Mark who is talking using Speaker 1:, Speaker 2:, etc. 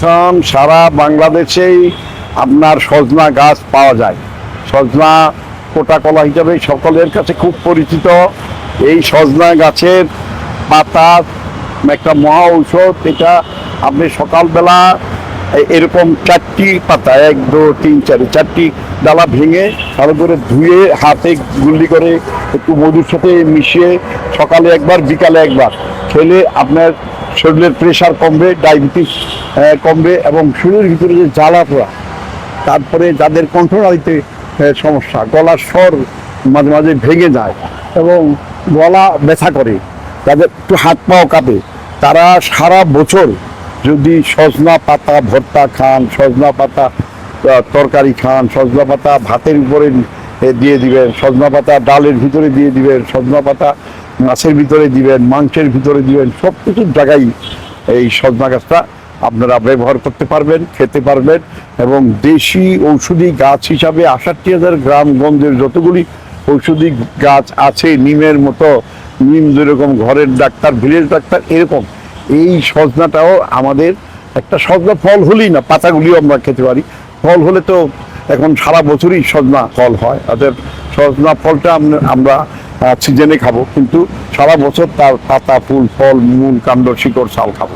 Speaker 1: এখন সারা বাংলাদেশেই আপনার সজনা গাছ পাওয়া যায়। সজনা কোটা কলা হিসাবে সকলের কাছে খুব পরিচিত। এই সজনা গাছের পাতা, একটা মহা ঔষধ, এটা আপনি সকালবেলা এরকম চারটি পাতা, এক, দু, তিন, চার, চারটি ডালা ভেঙে ভালো করে ধুয়ে হাতে গুল্লি করে একটু মধুর সাথে মিশিয়ে সকালে একবার, বিকালে একবার খেলে আপনার শরীরের প্রেশার কমবে ডায়াবেটিস কমবে এবং শরীরের ভিতরে যে জ্বালা পোড়া তারপরে যাদের কণ্ঠনালীতে সমস্যা, গলার স্বর মাঝে মাঝে ভেঙে যায় এবং গলা ব্যথা করে, যাদের একটু হাত পাও কাঁপে, তারা সারা বছর যদি সজনা পাতা ভর্তা খান, সজনা পাতা তরকারি খান, সজনা পাতা ভাতের উপরে দিয়ে দিবেন, সজনা পাতা ডালের ভিতরে দিয়ে দিবেন, সজনা পাতা মাছের ভিতরে দিবেন, মাংসের ভিতরে দিবেন সব কিছুর জায়গায় এই সজনা গাছটা আপনারা ব্যবহার করতে পারবেন, খেতে পারবেন এবং দেশি ঔষধি গাছ হিসাবে আষাটটি হাজার গ্রাম গঞ্জের যতগুলি ঔষধি গাছ আছে, নিমের মতো, নিম যেরকম ঘরের ডাক্তার, ভিলেজ ডাক্তার, এরকম। এই সজনাটাও আমাদের একটা সজনা ফল হলেই না, পাতাগুলিও আমরা খেতে পারি। ফল হলে তো এখন সারা বছরই সজনা ফল হয়। অর্থাৎ সজনা ফলটা আমরা- সিজনে খাব। কিন্তু সারা বছর তার পাতা, ফুল, ফল, মূল, কাণ্ড, শিকড় চাল খাব।